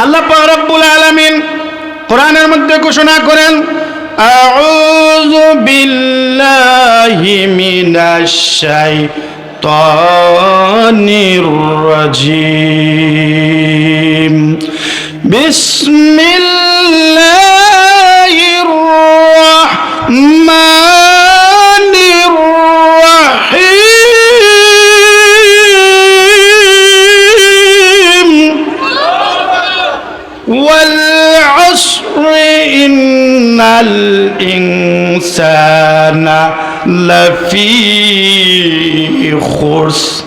আল্লাহ রব্বুল আলামিন কোরআনের মধ্যে ঘোষণা করেন বিসমিল্লাহির রাহমানির الإنسان لفي خسر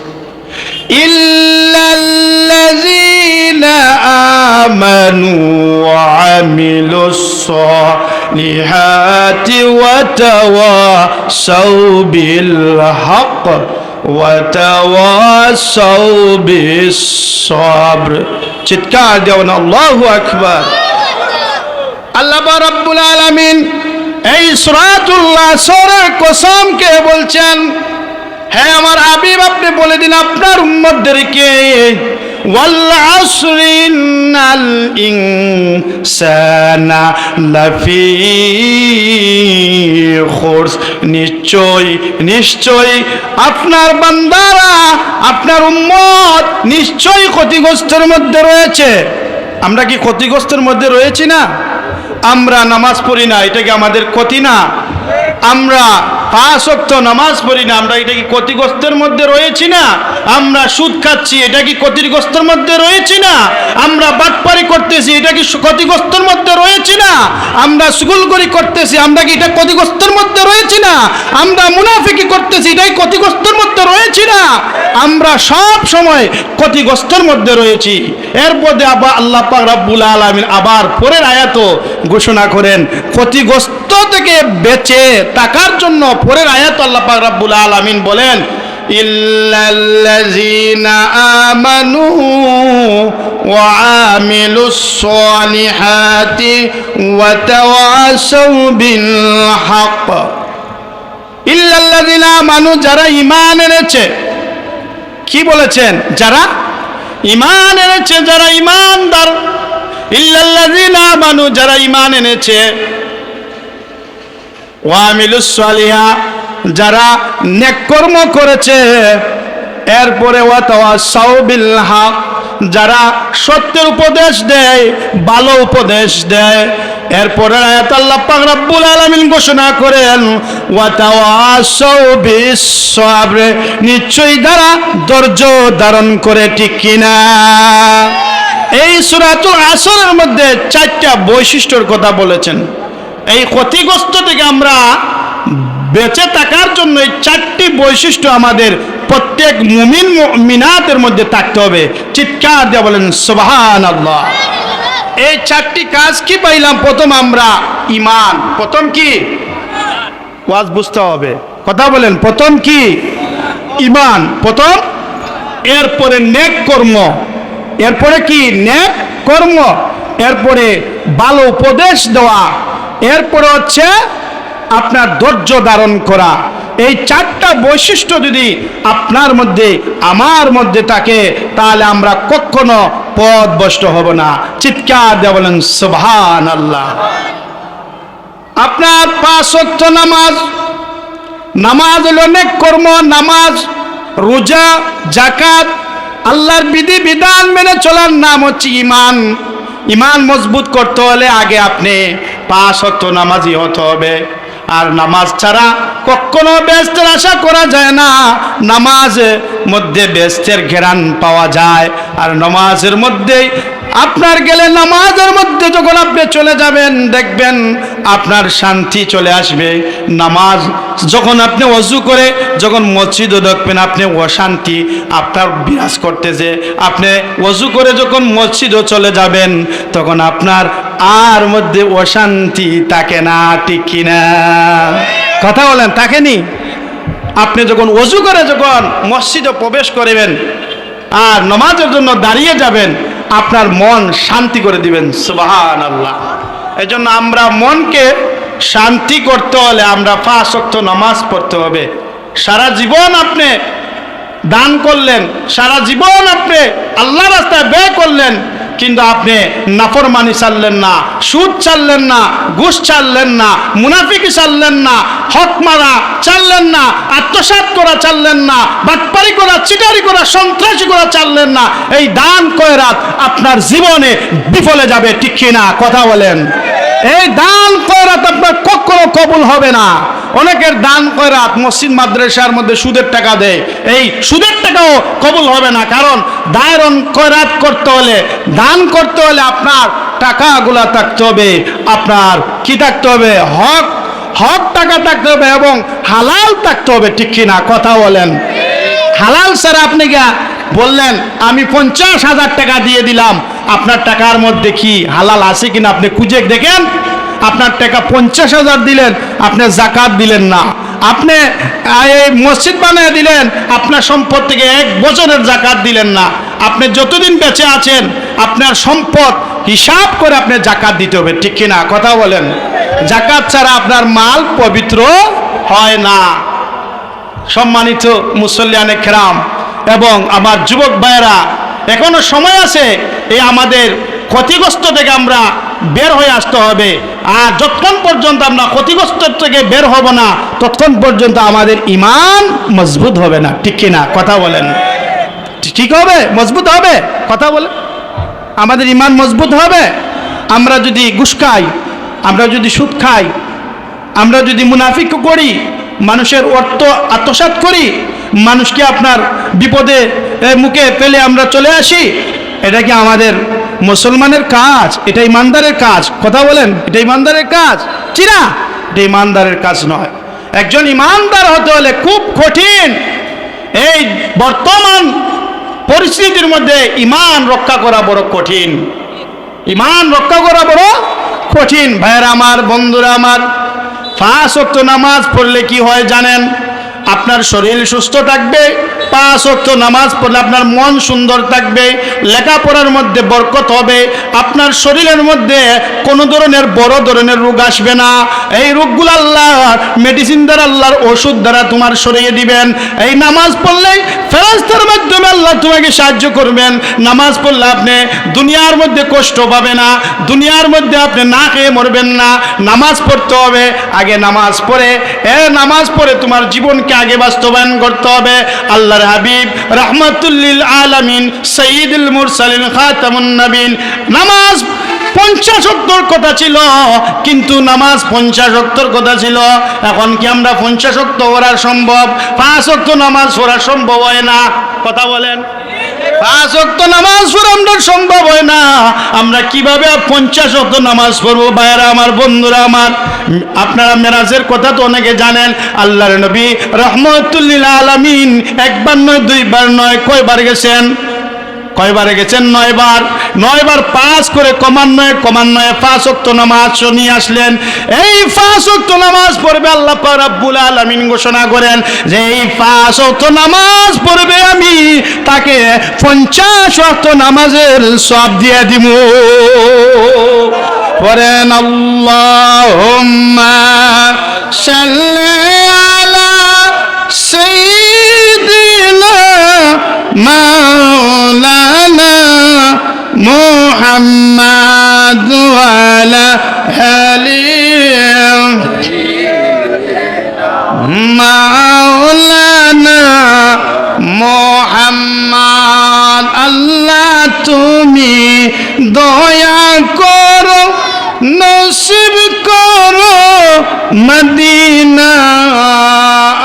إلا الذين آمنوا وعملوا الصالحات وتواصوا بالحق وتواصوا بالصبر চিৎকার দেওয়ান আল্লাহু আকবার আল্লাহ রাব্বুল আলামিন এই বলছেন হ্যাঁ আমার বলে দিন আপনার উম্মতদেরকে লাফি নিশ্চয় নিশ্চয় আপনার বান্দারা, আপনার উম্মত নিশ্চয়ই ক্ষতিগ্রস্তের মধ্যে রয়েছে। আমরা কি ক্ষতিগ্রস্তের মধ্যে রয়েছি না? আমরা নামাজ পড়ি না এটা কি আমাদের ক্ষতি না। আমরা পাঁচ অক্ত নামাজ পড়ি না, আমরা এটা কি ক্ষতিগ্রস্তের মধ্যে রয়েছি না? আমরা সুদ খাচ্ছি, এটা কি ক্ষতিগ্রস্তের মধ্যে রয়েছি না? আমরা বাটপারি করতেছি, এটা কি ক্ষতিগ্রস্তের মধ্যে রয়েছি না? আমরা সুগুলগরি করতেছি, আমরা কি এটা ক্ষতিগ্রস্তের মধ্যে রয়েছি না? আমরা মুনাফিকি করতেছি, এটাই ক্ষতিগ্রস্তের মধ্যে রয়েছি না? আমরা সব সময় ক্ষতিগ্রস্তের মধ্যে রয়েছি। এরপরে আবার আল্লাহ পাক রাব্বুল আলামিন আবার পরের আয়াত ঘোষণা করেন, ক্ষতিগ্রস্ত থেকে বেঁচে থাকার জন্য পরের আয়াত আল্লাহ পাক রাব্বুল আলামিন বলেন, ইল্লাল্লাযীনা আমানু ওয়া যারা ঈমান এনেছে, কি বলেছেন? যারা ঈমান এনেছে, যারা ঈমানদার। ইল্লাল্লাযীনা আমানু যারা ঈমান এনেছে ওয়ামিলুস সালিহা, যারা নেক কর্ম করেছে, এরপরে যারা সত্যের উপদেশ দেয়, ভালো উপদেশ দেয়। এরপরে ঘোষণা করেন নিশ্চয়ই যারা ধৈর্য ধারণ করে ঠিক কিনা। এই সূরাতুল আসরের মধ্যে চারটা বৈশিষ্ট্যর কথা বলেছেন। এই ক্ষতিগ্রস্ত থেকে আমরা বেঁচে থাকার জন্য এই চারটি বৈশিষ্ট্য আমাদের প্রত্যেক মুমিন মিনাতের মধ্যে থাকতে হবে। চিৎকার দিয়ে বলেন সুবহান আল্লাহ এই চারটি কাজ কি পাইলাম? প্রথম আমরা ইমান প্রথম কি? ওয়াজ বুঝতে হবে। কথা বলেন, প্রথম কি? ইমান প্রথম এরপরে নেক কর্ম। এরপরে কি? নেক কর্ম। এরপরে ভালো উপদেশ দেওয়া। এরপরে হচ্ছে আপনার ধৈর্য ধারণ করা। এই চারটা বৈশিষ্ট্য যদি আপনার মধ্যে, আমার মধ্যে থাকে, তাহলে আমরা কখনো পথভ্রষ্ট হব না। চিৎকার দেওয়া বলেন সুবহান আল্লাহ আপনার পাঁচ ওয়াক্ত নামাজ নামাজ হলো অনেক কর্ম, নামাজ, রোজা জাকাত আল্লাহর বিধি, বিধান মেনে চলার নাম হচ্ছে ইমান। ইমান মজবুত করতে হলে আগে আপনি পাঁচ অক্ত নামাজি হতে হবে। আর নামাজ ছাড়া কখনো ব্যস্তের আশা করা যায় না। নামাজ মধ্যে ব্যস্তের ঘেরান পাওয়া যায়। আর নামাজের মধ্যেই আপনার গেলে নামাজের মধ্যে যখন আপনি চলে যাবেন, দেখবেন আপনার শান্তি চলে আসবে। নামাজ যখন আপনি অজু করে যখন মসজিদও দেখবেন আপনি অশান্তি, আপনার বিরাজ করতেছে। আপনি অজু করে যখন মসজিদও চলে যাবেন, তখন আপনার আর মধ্যে অশান্তি থাকে না, ঠিক কিনা? কথা বলেন তাকেনি আপনি যখন অজু করে যখন মসজিদে প্রবেশ করবেন আর নমাজের জন্য দাঁড়িয়ে যাবেন, আপনার মন শান্তি করে দিবেন সুবাহান আল্লাহ এই জন্য আমরা মনকে শান্তি করতে হলে আমরা অক্ত নামাজ পড়তে হবে। সারা জীবন আপনি দান করলেন, সারা জীবন আপনি আল্লাহ রাস্তায় ব্যয় করলেন কিন্তু আপনি নাফরমানি চাললেন না, সুদ চাললেন না, ঘুষ চাললেন না, মুনাফিকি চাললেন না হক মারা চাললেন না আত্মসাত করা চাললেন না, বাটপারি করা, চিটারি করা, সন্ত্রাসী করা চাললেন না। এই দান কয়রাত আপনার জীবনে বিফলে যাবে, ঠিক কিনা? কথা বলেন। এই দান কয়রাত আপনার কখনো কবুল হবে না। অনেকের দান কয়রাত মসজিদ, মাদ্রাসার মধ্যে সুদের টাকা দেয়। এই সুদের টাকাও কবুল হবে না, কারণ দায়রন কয়রাত করতে হলে, দান করতে হলে আপনার টাকাগুলা থাকতে হবে, আপনার কি থাকতে হবে? হক হক টাকা থাকতে হবে এবং হালাল থাকতে হবে, ঠিক কিনা কথা বলেন। হালাল স্যার আপনি বললেন, আমি পঞ্চাশ হাজার টাকা দিয়ে দিলাম আপনার টাকার মধ্যে কি হালাল আছে কিনা আপনি খুঁজে দেখেন। আপনার টাকা পঞ্চাশ হাজার দিলেন, আপনি জাকাত দিলেন না। আপনি এই মসজিদ বানিয়ে দিলেন, আপনার সম্পদ থেকে এক বছরের জাকাত দিলেন না। আপনি যতদিন বেঁচে আছেন, আপনার সম্পদ হিসাব করে আপনি জাকাত দিতে হবে, ঠিক কিনা কথা বলেন? জাকাত ছাড়া আপনার মাল পবিত্র হয় না। সম্মানিত মুসল্লিয়ানে খেরাম এবং আমার যুবক ভাইয়েরা এখনও সময় আছে, এই আমাদের ক্ষতিগ্রস্ত থেকে আমরা বের হয়ে আসতে হবে। আর যতক্ষণ পর্যন্ত আমরা ক্ষতিগ্রস্ত থেকে বের হব না, ততক্ষণ পর্যন্ত আমাদের ইমান মজবুত হবে না। ঠিক কিনা? কথা বলেন। ঠিক হবে? মজবুত হবে? কথা বলে আমাদের ইমান মজবুত হবে? আমরা যদি ঘুষ খাই, আমরা যদি সুদ খাই, আমরা যদি মুনাফিক করি মানুষের অর্থ আত্মসাৎ করি, মানুষকে আপনার বিপদে মুখে পেলে আমরা চলে আসি। এটা কি আমাদের মুসলমানের কাজ? এটা ইমানদারের কাজ। কথা বলেন, এটা ইমানদারের কাজ? না, এটা ইমানদারের কাজ নয়। একজন ইমানদার হতে হলে খুব কঠিন। এই বর্তমান পরিস্থিতির মধ্যে ইমান রক্ষা করা বড় কঠিন। ইমান রক্ষা করা বড় কঠিন। ভাইয়েরা আমার, বন্ধুরা আমার পাঁচ অক্ত নামাজ পড়লে কি হয় জানেন? আপনার শরীর সুস্থ থাকবে, পাঁচ অক্ত নামাজ পড়লে আপনার মন সুন্দর থাকবে, লেখাপড়ার মধ্যে বরকত হবে, আপনার শরীরের মধ্যে কোনো ধরনের বড় ধরনের রোগ আসবে না। এই রোগগুলো আল্লাহ মেডিসিন দ্বারা, আল্লাহর ওষুধ দ্বারা তোমার সরিয়ে দিবেন। এই নামাজ পড়লেই ফেরাস্তার মাধ্যমে আল্লাহ তোমাকে সাহায্য করবেন, নামাজ পড়লে আপনি দুনিয়ার মধ্যে কষ্ট পাবে না, দুনিয়ার মধ্যে আপনি না খেয়ে মরবেন না, নামাজ পড়তে হবে, আগে নামাজ পড়ে, এ নামাজ পড়ে তোমার জীবনকে আগে বাস্তবায়ন করতে হবে। আল্লাহর হাবিব রহমতুল্লিল আলামিন সঈদুল মুরসালিন খাতামুন নামাজ পঞ্চাশ কথা ছিল, কিন্তু নামাজ পঞ্চাশ কথা ছিল, এখন কি আমরা পঞ্চাশ ওরা সম্ভব? পাঁচ অক্ট নামাজ পড়া সম্ভব হয় না? কথা বলেন। পাঁচ অক্ত নামাজ পড়া আমরা সম্ভব হয় না। আমরা কীভাবে পঞ্চাশ অক্ত নামাজ পড়ব? ভাইয়েরা আমার, বন্ধুরা আমার, আপনারা মেরাজের কথা তো অনেকে জানেন। আল্লাহর নবী রহমতুল্লিল আলমিন একবার নয়, দুইবার নয়, কয়বার গেছেন? কয়বারে গেছেন? নয়বার। নয়বার পাঁচ করে ক্রমান্বয়ে ক্রমান্বয়ে পাঁচ অক্ত নামাজ নিয়ে আসলেন। এই অক্ত নামাজ পড়বে আল্লাহ রাব্বুল আলামিন ঘোষণা করেন যে এই অক্ত নামাজ পড়বে আমি, তাকে পঞ্চাশ অক্ত নামাজের সব দিয়ে দিব পড়েন আল্লাহুম্মা সাল্লি আলা সাইয়্যিদিনা محمد وعلى آله মাওলানা মোহাম্মদ আল্লাহ তুমি দয়া করো নসিব করো মদিনা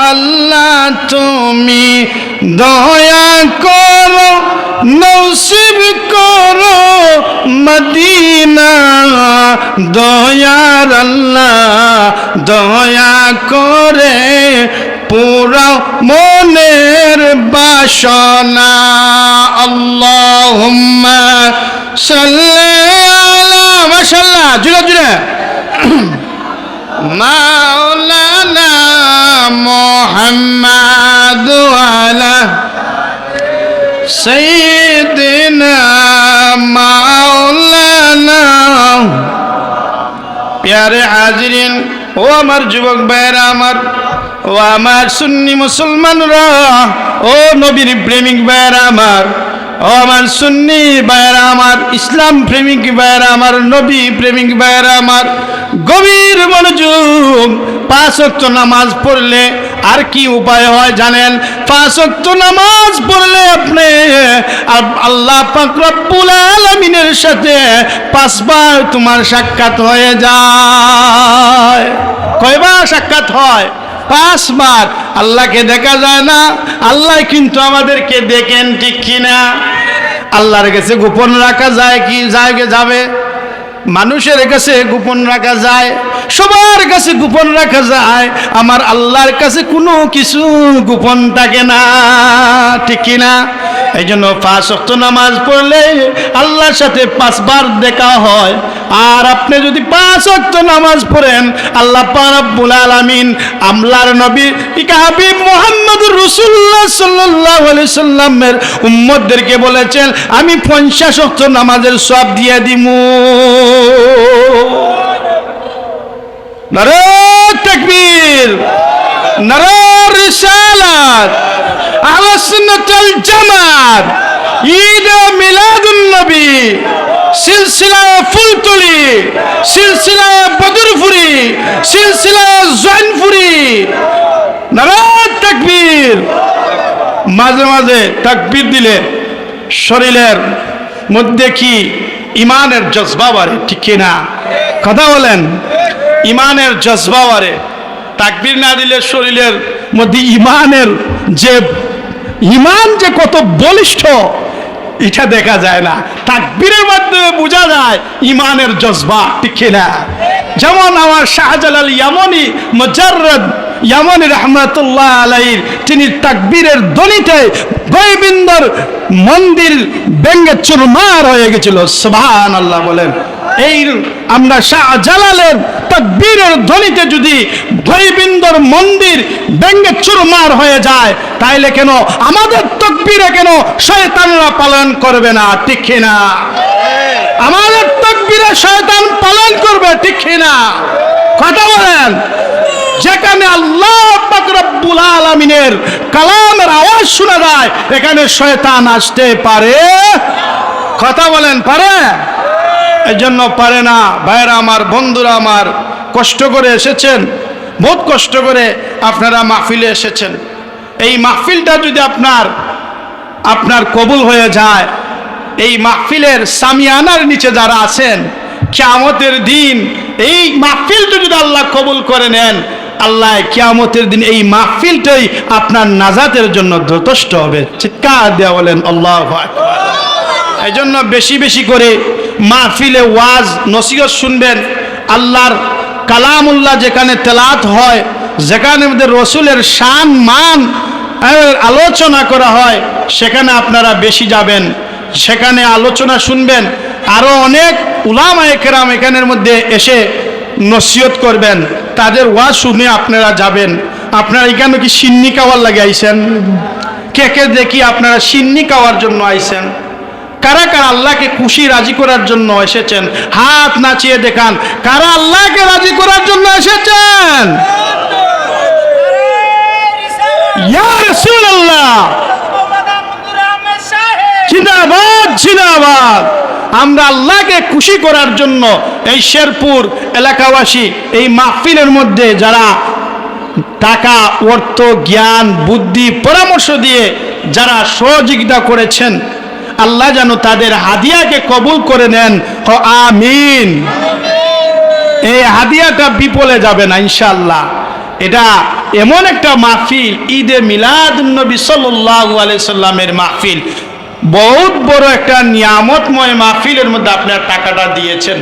আল্লাহ তুমি দয়া করো নসিব করো মদিনা, দয়ার আল্লাহ, দয়া করে পুরা মনের বাসনা। আল্লাহুম্মা সাল্লি আলা মাশাআল্লাহ জুড়ে জুড়ে। মাওলানা মুহাম্মদ ওয়ালা সাইয়্যিদিনা মাওলানা প্যারে হাজিরিন, ও আমার যুবক ভাইয়েরা আমার, ও আমার সুন্নি মুসলমানরা, ও নবীর প্রেমিক ভাইয়েরা আমার, ও আমার সুন্নি ভাইয়েরা আমার, ইসলাম প্রেমিক ভাইয়েরা আমার, নবী প্রেমিক ভাইয়েরা আমার, গভীর মনোযোগ, পাঁচ নামাজ পড়লে আর কি উপায় হয় জানেন? পাঁচ ওয়াক্ত নামাজ পড়লে আপনি আল্লাহ পাক রব্বুল আলামিনের সাথে পাঁচবার তোমার সাক্ষাৎ হয়ে যায়। কয়বার সাক্ষাৎ হয়? পাঁচবার। আল্লাহকে দেখা যায় না। আল্লাহ কিন্তু আমাদেরকে দেখেন ঠিক কিনা? আল্লাহর কাছে গোপন রাখা যায় কি যায় যাবে? মানুষের কাছে গোপন রাখা যায়, সবার কাছে গোপন রাখা যায়, আমার আল্লাহর কাছে কোনো কিছু গোপন থাকে না, ঠিক কিনা? এই জন্য পাঁচ অক্ত নামাজ পড়লে আল্লাহর সাথে পাঁচবার দেখা হয়। আর আপনি যদি পাঁচ অক্ত নামাজ পড়েন, আল্লাহ পারাব্বুল আলামিন আমলার নবী হাবিব মোহাম্মদ রসুল্লাহ সাল্লাহ সাল্লামের উম্মদদেরকে বলেছেন, আমি পঞ্চাশ অক্ত নামাজের সব দিয়ে দিমু। নারে তাকবীর। নারে রিসালাত, আহলে সুন্নাত ওয়াল জামাত, ঈদ মিলাদুন নবী সিলসিলা ফুলতুলি সিলসিলা বদরপুরি সিলসিলা জৈনপুরি। নারে তাকবীর, মাঝে মাঝে তাকবীর দিলে শরীরের মধ্যে কি ইমানের জজবা বাড়ে, ঠিক না কথা বলেন, ইমানের জজবা বাড়ে। তাকবীর না দিলে শরীরের মধ্যে ইমানের যে, ইমান যে কত বলিষ্ঠ, এটা দেখা যায় না। তাকবীরের মাধ্যমে বোঝা যায় ইমানের জজবা, ঠিক না যেমন আমার শাহজালাল ইয়ামনি, মুজাররদ ইয়ামনি রহমতুল্লাহ আলাইর তিনি তাকবীরের দলিতে গৈবিন্দর মন্দির ব্যঙ্গে চুরমার হয়ে গেছিল। সুবহান আল্লাহ বলেন। এই আমরা শাহজালালের তাকবীরের ধ্বনিতে যদি গৈবিন্দর মন্দির ব্যঙ্গে চুরমার হয়ে যায়, তাইলে কেন আমাদের তকবীরে কেন শয়তানরা পালন করবে না? ঠিক না আমাদের তকবীরে শয়তান পালন করবে, ঠিক না কথা বলেন। যেখানে আল্লাহ রব্বুল আলামিনের কালামের আওয়াজ শোনা যায়, এখানে শয়তান আসতে পারে। কথা বলেন, পারে? এই জন্য পারে না। ভাইরা আমার, বন্ধুরা আমার, কষ্ট করে এসেছেন, বহুত কষ্ট করে আপনারা মাহফিলে এসেছেন। এই মাহফিলটা যদি আপনার আপনার কবুল হয়ে যায়, এই মাহফিলের সামিয়ানার নিচে যারা আছেন, কিয়ামতের দিন এই মাহফিলটা যদি আল্লাহ কবুল করে নেন, আল্লাহ কিয়ামতের দিন এই মাহফিলটাই আপনার নাজাতের জন্য যথেষ্ট হবে। চিৎকার দেওয়া বলেন, আল্লাহ এই জন্য বেশি বেশি করে মাহফিলে ওয়াজ, নসিহত শুনবেন, আল্লাহর কালামুল্লাহ যেখানে তেলাত হয়, যেখানে রসুলের শান, মান আলোচনা করা হয়, সেখানে আপনারা বেশি যাবেন। সেখানে আলোচনা শুনবেন। আরও অনেক উলামা একরাম এখানের মধ্যে এসে নসিহত করবেন। তাদের ওয়াজ শুনে আপনারা যাবেন। আপনারা এখানে কি সিন্নি খাওয়ার লাগে আইসেন কে কে দেখি আপনারা সিন্নি খাওয়ার জন্য আইসেন কারা কারা আল্লাহকে খুশি, রাজি করার জন্য এসেছেন? হাত নাচিয়ে দেখান, কারা আল্লাহকে রাজি করার জন্য এসেছেন? জিন্দাবাদ জিন্দাবাদ! আমরা আল্লাহকে খুশি করার জন্য এই শেরপুর এলাকাবাসী, এই মাহফিলের মধ্যে যারা টাকা, অর্থ, জ্ঞান, বুদ্ধি, পরামর্শ দিয়ে যারা সহযোগিতা করেছেন আল্লাহ যেন তাদের হাদিয়াকে কবুল করে নেন। আমিন। এই হাদিয়াটা বিপলে যাবে না ইনশাল্লাহ এটা এমন একটা মাহফিল, ঈদে মিলাদ নবী সাল্লাল্লাহু আলাইহি সাল্লামের মাহফিল। বহুত বড় একটা নিয়ামতময় মাহফিলের মধ্যে আপনার টাকাটা দিয়েছেন।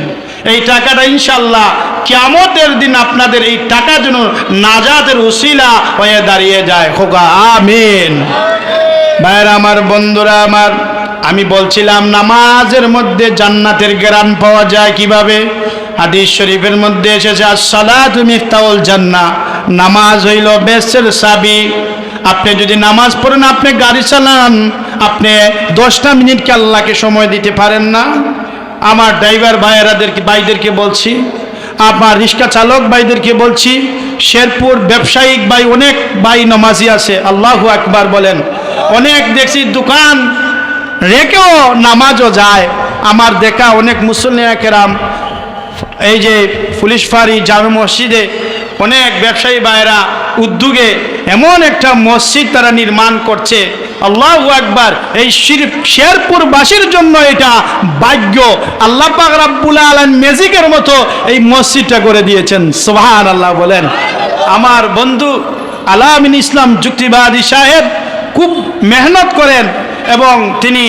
এই টাকাটা ইনশাল্লাহ কিয়ামতের দিন আপনাদের এই টাকা যেন নাজাদের উসিলা হয়ে দাঁড়িয়ে যায়। হোগা, আমিন। ভাইরা আমার বন্ধুরা, আমার আমি বলছিলাম, নামাজের মধ্যে জান্নাতের গ্রাম পাওয়া যায় কীভাবে? হাদিস শরীফের মধ্যে এসেছে, আসসালাত মিফতাউল জান্না নামাজ হইল বেসের সাবি। আপনি যদি নামাজ পড়েন, আপনি গাড়ি চালান। আপনি দশটা মিনিটকে আল্লাহকে সময় দিতে পারেন না। আমার ড্রাইভার ভাইয়েরাদেরকে ভাইদেরকে বলছি, আমার রিক্সা চালক ভাইদেরকে বলছি, শেরপুর ব্যবসায়িক ভাই, অনেক ভাই নমাজি আছে, আল্লাহু আকবার বলেন। অনেক দেখছি দোকান রেখেও নামাজও যায়। আমার দেখা অনেক মুসল্লিয়া কেরাম, এই যে পুলিশ ফাঁড়ি, জামে মসজিদে অনেক ব্যবসায়ী ভাইয়েরা উদ্যোগে এমন একটা মসজিদ তারা নির্মাণ করছে। আল্লাহ একবার এই শির- শেরপুরবাসীর জন্য এটা ভাগ্য। আল্লাহ পাক রাব্বুল আলম ম্যাজিকের মতো এই মসজিদটা করে দিয়েছেন। সোহান আল্লাহ বলেন। আমার বন্ধু আলামিন ইসলাম যুক্তিবাদী সাহেব খুব মেহনত করেন। এবং তিনি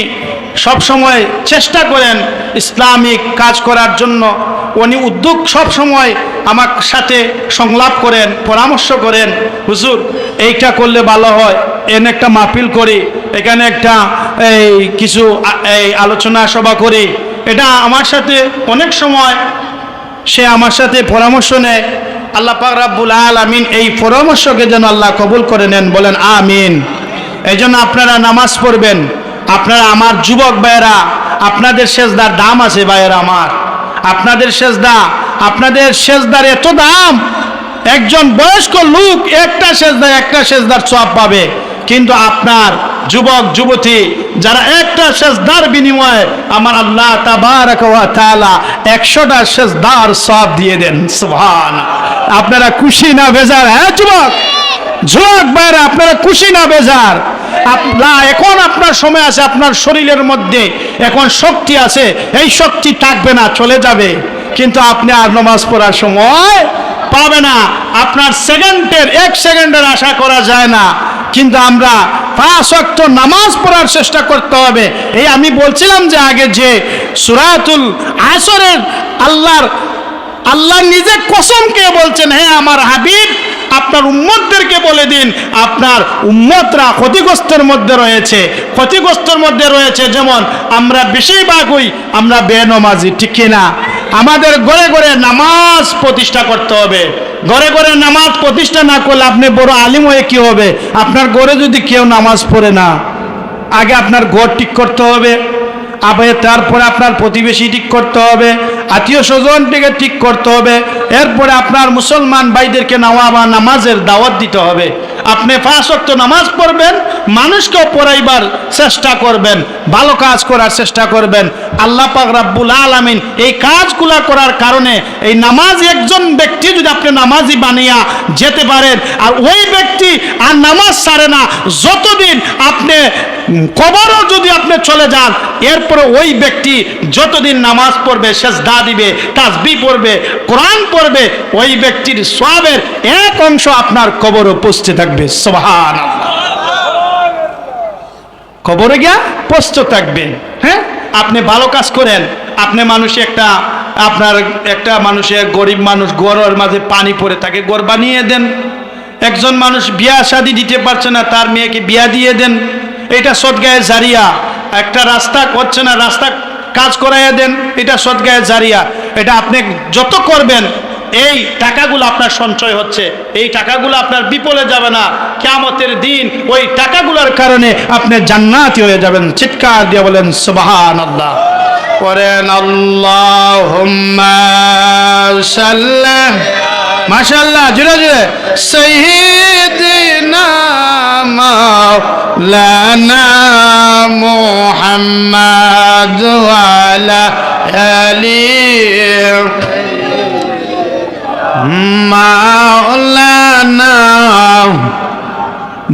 সব সময় চেষ্টা করেন ইসলামিক কাজ করার জন্য। উনি উদ্যোগ সব সময় আমার সাথে সংলাপ করেন, পরামর্শ করেন, হুজুর, এইটা করলে ভালো হয়। এনে একটা মাহফিল করি, এখানে একটা এই কিছু এই আলোচনা সভা করি। এটা আমার সাথে অনেক সময় সে আমার সাথে পরামর্শ নেয়। আল্লাহ পাক রাব্বুল আলামিন এই পরামর্শকে যেন আল্লাহ কবুল করে নেন, বলেন, আমিন। এই জন্য আপনারা নামাজ পড়বেন। আপনারা আমার যুবক ভাইয়েরা, আপনাদের সেজদার দাম আছে ভাইয়েরা আমার। আপনাদের সেজদা, আপনাদের সেজদার এত দাম, একজন বয়স্ক লোক একটা সেজদা একটা সেজদার সব পাবে। কিন্তু আপনার যুবক, যুবতী, যারা একটা সেজদার বিনিময়ে আমার আল্লাহ তাআলা 100টা সেজদার সব দিয়ে দেন সুবহান আপনারা খুশি না বেজার হ্যাঁ যুবক? যুবক ভাইরা, আপনারা খুশি না বেজার? আপনার এখন আপনার সময় আছে, আপনার শরীরের মধ্যে এখন শক্তি আছে, এই শক্তি থাকবে না, চলে যাবে। কিন্তু আপনি আর নমাজ পড়ার সময় পাবে না। আপনার সেকেন্ডের, এক সেকেন্ডের আশা করা যায় না। কিন্তু আমরা পাঁচ ওয়াক্ত নামাজ পড়ার চেষ্টা করতে হবে। এই আমি বলছিলাম যে আগে যে সুরাতুল আসরের আল্লাহর, আল্লাহ নিজে কসমকে বলছেন হ্যাঁ আমার হাবিব আপনার উম্মতদেরকে বলে দিন, আপনার উম্মতরা ক্ষতিগ্রস্তের মধ্যে রয়েছে। ক্ষতিগ্রস্তের মধ্যে রয়েছে যেমন, আমরা বেশিরভাগই আমরা বেনমাজি, ঠিক কিনা আমাদের ঘরে ঘরে নামাজ প্রতিষ্ঠা করতে হবে। ঘরে ঘরে নামাজ প্রতিষ্ঠা না করলে আপনি বড় আলিম হয়ে কী হবে? আপনার ঘরে যদি কেউ নামাজ পড়ে না, আগে আপনার ঘর ঠিক করতে হবে, আবার তারপরে আপনার প্রতিবেশী ঠিক করতে হবে, আত্মীয় স্বজনটিকে ঠিক করতে হবে এরপরে আপনার মুসলমান ভাইদেরকে নামা বা নামাজের দাওয়াত দিতে হবে। আপনি ওয়াক্ত নামাজ পড়বেন, মানুষকেও পড়াইবার চেষ্টা করবেন, ভালো কাজ করার চেষ্টা করবেন। আল্লাহ পাক রাব্বুল আলামিন এই কাজগুলা করার কারণে এই নামাজ একজন ব্যক্তি যদি আপনি নামাজি বানিয়া যেতে পারেন, আর ওই ব্যক্তি আর নামাজ ছাড়ে না, যতদিন আপনি কবরও যদি আপনি চলে যান এরপরে ওই ব্যক্তি যতদিন নামাজ পড়বে, সেজদা দিবে তাসবি পড়বে, কোরআন পড়বে, ওই ব্যক্তির সবের এক অংশ আপনার কবরও পৌঁছতে থাকবে। সোহান কবরে গিয়া পোস্ত থাকবেন হ্যাঁ? আপনি ভালো কাজ করেন। আপনি মানুষ একটা, আপনার একটা মানুষের গরিব মানুষ গড়ের মাঝে পানি পড়ে থাকে গড় বানিয়ে দেন। একজন মানুষ বিয়া শাদি দিতে পারছে না, তার মেয়েকে বিয়া দিয়ে দেন। এটা সদগায়ে জারিয়া। একটা রাস্তা করছে না, রাস্তা কাজ করাইয়া দেন, এটা সদগায়ে জারিয়া। এটা আপনি যত করবেন, এই টাকাগুলো আপনার সঞ্চয় হচ্ছে। এই টাকাগুলো আপনার বিপলে যাবে না। কেমতের দিন ওই টাকাগুলোর কারণে আপনি জান্নাতি হয়ে যাবেন। চিৎকার দিয়ে বলেন সুবাহান আল্লাহ করেন আল্লাহ মাশাল্লাহ জুড়ে জুড়ে সৈদিনা মাওলানা মুহাম্মদ ওয়ালা আলি মাওলানা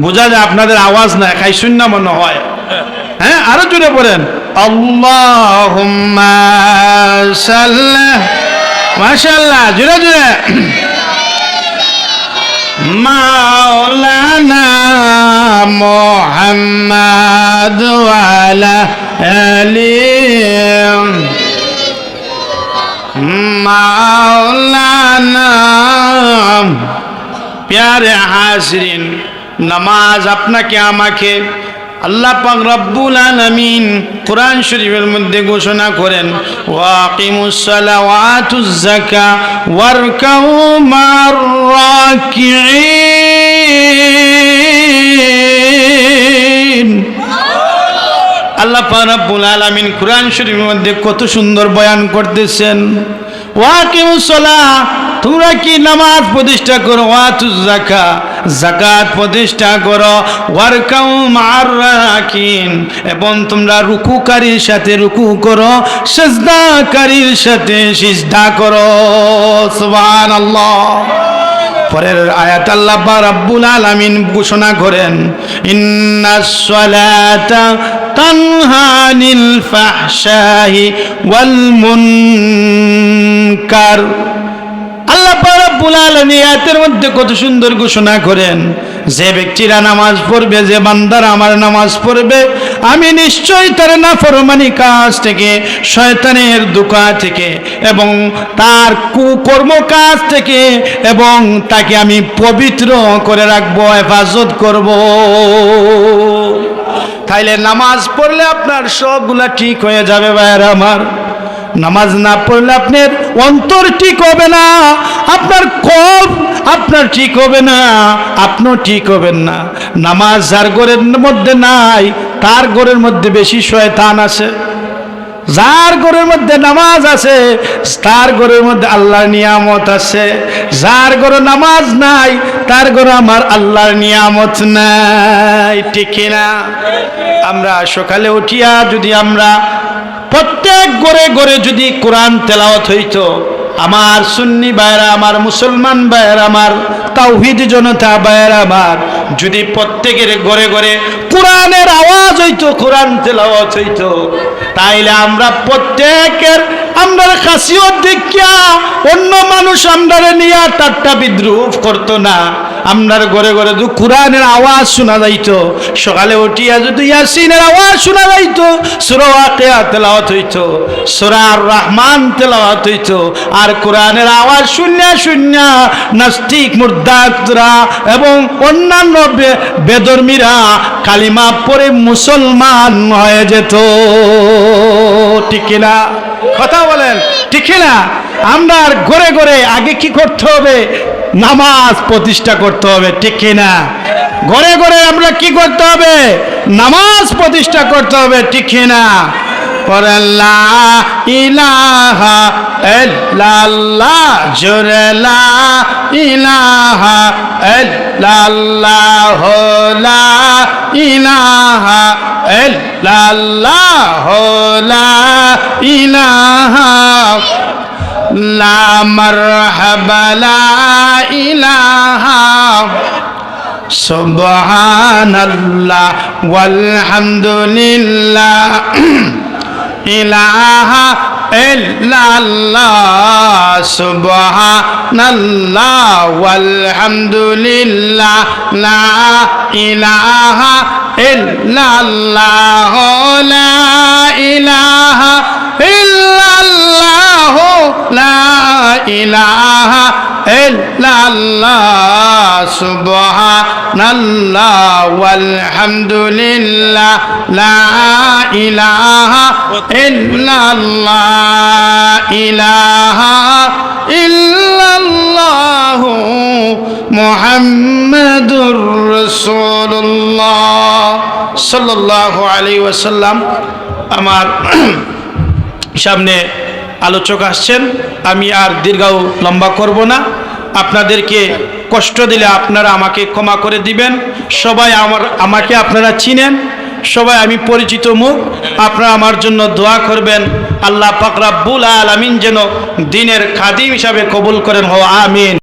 বোঝা যায় আপনাদের আওয়াজ না খাই শূন্য মনে হয়। হ্যাঁ আরও জুড়ে পড়েন। আল্লাহুম্মা সাল্লাহ মাশাআল্লাহ জুড়ে জুড়ে মাওলানা মুহাম্মদ ওয়ালা আলি। মাওলানা প্যারে হাসরিন নামাজ আপনাকে আমাকে আল্লাহ পাক রব্বুল আলামিন কোরআন শরীফের মধ্যে ঘোষণা করেন, ওয়াকিমুস সালাওয়াতুজ যাকা ওয়ারকাউ মার রাকিঈন আল্লাহ পারাবুল আলামিন কোরআন শরীফের মধ্যে কত সুন্দর বয়ান করতেছেন ওয়াকিমুসলা তোমরা কি নামাজ প্রতিষ্ঠা করো? ওয়াতুজ যাকা। জাকাত প্রতিষ্ঠা করো। ওয়ারকাউ মার রাকিন। এবং তোমরা রুকুকারীর সাথে রুকু করো, সিজদাকারীর সাথে সিজদা করো। সুবহানাল্লাহ। পরের আয়াত আল্লাহ রাব্বুল আলামিন ঘোষণা করেন ইন্নাস সালাতা তানহা আনিল ফাহশাহি ওয়াল মুনকার। আল্লাহ রব্বুল আলামিন আয়াতের মধ্যে কত সুন্দর ঘোষণা করেন, যে ব্যক্তিরা নামাজ পড়বে, যে বান্দার আমার নামাজ পড়বে, আমি নিশ্চয়ই তার নাফরমানি কাজ থেকে, শয়তানের দোকা থেকে এবং তার কুকর্ম কাজ থেকে এবং তাকে আমি পবিত্র করে রাখব, হেফাজত করব। তাইলে নামাজ পড়লে আপনার সবগুলা ঠিক হয়ে যাবে ভাইয়ের আমার। নামাজ না পড়লে আপনার অন্তর ঠিক হবে না, আপনার কব আপনার ঠিক হবে না, আপনিও ঠিক হবেন না। নামাজ যার ঘরের মধ্যে নাই, তার ঘরের মধ্যে বেশি শয়তান আছে। যার ঘরের মধ্যে নামাজ আছে, তার ঘরের মধ্যে আল্লাহর নিয়ামত আছে। যার ঘরে নামাজ নাই, তার ঘরে আমার আল্লাহর নিয়ামত নাই। ঠিক না আমরা সকালে উঠিয়া যদি আমরা প্রত্যেক ঘরে ঘরে যদি কোরআন তেলাওয়াত হইতো, আমার সুন্নি ভাইয়েরা, আমার মুসলমান ভাইয়েরা, আমার তাওহিদ জনতা ভাইয়েরা, আমার যদি প্রত্যেকের ঘরে ঘরে কোরআনের আওয়াজ হইতো, কোরআন তেলাওয়াত হইতো, তাইলে আমরা প্রত্যেকের আমরা কাশিও দেখিয়া অন্য মানুষ আমরারে নিয়ে টাট্টা বিদ্রুপ করতো না। আমরার ঘরে ঘরে যদি কোরআনের আওয়াজ শোনা যাইতো, সকালে উঠিয়া যদি ইয়াসিনের আওয়াজ শোনা যাইতো, সুরা ওয়াকিয়া তেলাওয়াত হইতো, সুরা আর রহমান তেলাওয়াত হইতো, আর কোরআনের আওয়াজ শূন্য শূন্য নাস্তিক মুর্দাতরা এবং অন্যান্য বেদর্মীরা কালিমা পরে মুসলমান হয়ে যেত। ঠিক কথা বলেন, ঠিক না আমরা ঘরে ঘরে আগে কি করতে হবে? নামাজ প্রতিষ্ঠা করতে হবে, ঠিক না ঘরে ঘরে আমরা কি করতে হবে? নামাজ প্রতিষ্ঠা করতে হবে, ঠিক না ইলাহা ইলাহা ইলাহা ইলাহা লা মারহাবা লা ইলাহা সুবহানাল্লাহ ওয়ালহামদুলিল্লাহ ইলাহা ইল্লাল্লাহ সুবহানাল্লাহ ওয়ালহামদুলিল্লাহ লা ইলাহা ইল্লাল্লাহ লা ইলাহা ইল্লাল্লাহ লা ইলাহা ইল্লাল্লাহ, সুবহানাল্লাহ, ওয়ালহামদুলিল্লাহ, লা ইলাহা ইল্লাল্লাহ ইলাহা ইল্লাল্লাহ, মুহাম্মাদুর রাসূলুল্লাহ, সাল্লাল্লাহু আলাইহি ওয়াসাল্লাম। আমার সামনে আলোচক আসছেন, আমি আর দীর্ঘাও লম্বা করব না। আপনাদেরকে কষ্ট দিলে আপনারা আমাকে ক্ষমা করে দিবেন। সবাই আমার, আমাকে আপনারা চিনেন। সবাই আমি পরিচিত মুখ। আপনারা আমার জন্য দোয়া করবেন। আল্লাহ পাকরাবুল আল আমিন যেন দিনের খাদিম হিসাবে কবুল করেন। হো, আমিন।